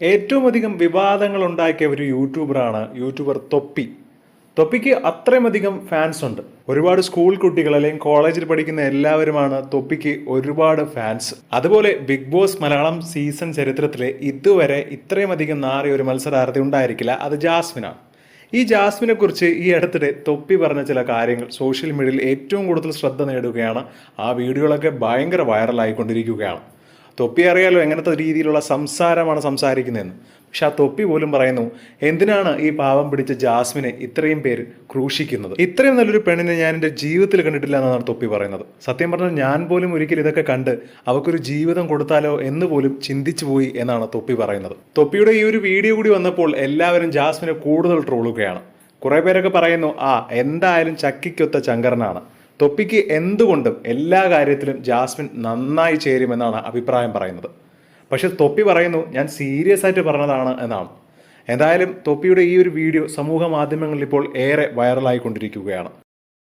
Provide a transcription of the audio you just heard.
ഏറ്റവും അധികം വിവാദങ്ങൾ ഉണ്ടാക്കിയ ഒരു യൂട്യൂബറാണ് യൂട്യൂബർ തൊപ്പി. തൊപ്പിക്ക് അത്രയുമധികം ഫാൻസ് ഉണ്ട്. ഒരുപാട് സ്കൂൾ കുട്ടികൾ അല്ലെങ്കിൽ കോളേജിൽ പഠിക്കുന്ന എല്ലാവരുമാണ് തൊപ്പിക്ക് ഒരുപാട് ഫാൻസ് അതുപോലെ ബിഗ് ബോസ് മലയാളം സീസൺ ചരിത്രത്തിലെ ഇതുവരെ ഇത്രയും അധികം നാറിയ ഒരു മത്സരാർത്ഥി ഉണ്ടായിരിക്കില്ല അത് ജാസ്മിനാണ്. ഈ ജാസ്മിനെ കുറിച്ച് ഈ അടുത്തിടെ തൊപ്പി പറഞ്ഞ ചില കാര്യങ്ങൾ സോഷ്യൽ മീഡിയയിൽ ഏറ്റവും കൂടുതൽ ശ്രദ്ധ നേടുകയാണ്. ആ വീഡിയോകളൊക്കെ ഭയങ്കര വൈറലായിക്കൊണ്ടിരിക്കുകയാണ് തൊപ്പി അറിയാലോ എങ്ങനത്തെ രീതിയിലുള്ള സംസാരമാണ് സംസാരിക്കുന്നതെന്ന്. പക്ഷെ ആ തൊപ്പി പോലും പറയുന്നു എന്തിനാണ് ഈ പാവം പിടിച്ച ജാസ്മിനെ ഇത്രയും പേര് ക്രൂശിക്കുന്നത്? ഇത്രയും നല്ലൊരു പെണ്ണിനെ ഞാൻ എന്റെ ജീവിതത്തിൽ കണ്ടിട്ടില്ല എന്നാണ് തൊപ്പി പറയുന്നത്. സത്യം പറഞ്ഞാൽ ഞാൻ പോലും ഒരിക്കലും ഇതൊക്കെ കണ്ട് അവർക്കൊരു ജീവിതം കൊടുത്താലോ എന്ന് പോലും ചിന്തിച്ചു പോയി എന്നാണ് തൊപ്പി പറയുന്നത്. തൊപ്പിയുടെ ഈ ഒരു വീഡിയോ കൂടി വന്നപ്പോൾ എല്ലാവരും ജാസ്മിനെ കൂടുതൽ ട്രോളുകയാണ്. കുറേ പേരൊക്കെ പറയുന്നു ആ എന്തായാലും ചക്കിക്കൊത്ത ചങ്കരനാണ്. തൊപ്പിക്ക് എന്തുകൊണ്ടും എല്ലാ കാര്യത്തിലും ജാസ്മിൻ നന്നായി ചേരുമെന്നാണ് അഭിപ്രായം പറയുന്നത്. പക്ഷേ തൊപ്പി പറയുന്നു ഞാൻ സീരിയസ് ആയിട്ട് പറഞ്ഞതാണ് എന്നാണ്. എന്തായാലും തൊപ്പിയുടെ ഈ ഒരു വീഡിയോ സമൂഹ മാധ്യമങ്ങളിൽ ഇപ്പോൾ ഏറെ വൈറലായിക്കൊണ്ടിരിക്കുകയാണ്